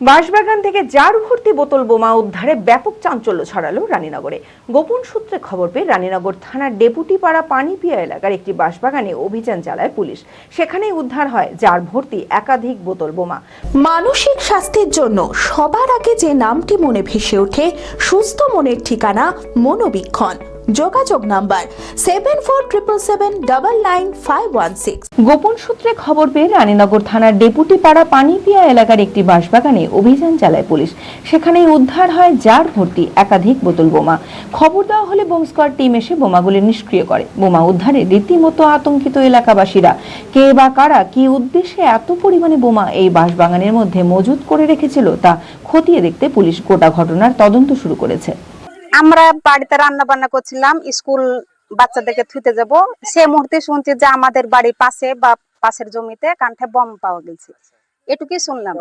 বাঁশবাগান থেকে জার ভর্তি বোতল বোমা উদ্ধারে ব্যাপক চাঞ্চল্য ছড়ালো রানীনগরে। গোপন সূত্রে খবর পেয়ে রানীনগর থানার ডেপুটি পাড়া পানিপিয়া এলাকার একটি বাঁশবাগানে অভিযান চালায় পুলিশ। সেখানেই উদ্ধার হয় জার ভর্তি একাধিক বোতল বোমা। মানসিক স্বাস্থ্যের জন্য সবার আগে যে নামটি মনে ভেসে ওঠে, সুস্থ মনের ঠিকানা মনোবীক্ষণ। যোগাযোগ number seven four triple seven double nine five one six গোপন সূত্রে খবর পেয়ে রানীনগর থানার ডেপুটি পাড়া পানিপিয়া এলাকার একটি বাঁশবাগানে অভিযান চালায় পুলিশ। সেখানে উদ্ধার হয় জার ভর্তি একাধিক বোতল বোমা। খবর দেওয়া হলে বোম স্কোয়াড টিম এসে বোমাগুলি নিষ্ক্রিয় করে। বোমা উদ্ধারে রীতিমতো আতঙ্কিত এলাকাবাসীরা। কে বা কারা কি উদ্দেশ্যে এত পরিমাণে বোমা এই বাঁশবাগানের মধ্যে মজুত করে রেখেছিল তা খতিয়ে দেখতে পুলিশ গোটা ঘটনার তদন্ত শুরু করেছে। আমরা বাড়িতে রান্না বান্না করছিলাম স্কুল বাচ্চাদেরকে থুতে যাব। সে মুহূর্তে শুনছি যে আমাদের বাড়ির পাশে বা পাশের জমিতে কান্ঠে বম পাওয়া গেছে। এটুকুই শুনলাম।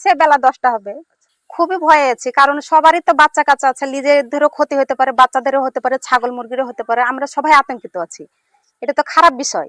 সে বেলা দশটা হবে। খুবই ভয়ে আছি কারণ সবারই তো বাচ্চা কাচ্চা আছে নিজের নিজেদেরও ক্ষতি হতে পারে বাচ্চাদেরও হতে পারে ছাগল মুরগিরও হতে পারে আমরা সবাই আতঙ্কিত আছি। এটা তো খারাপ বিষয়।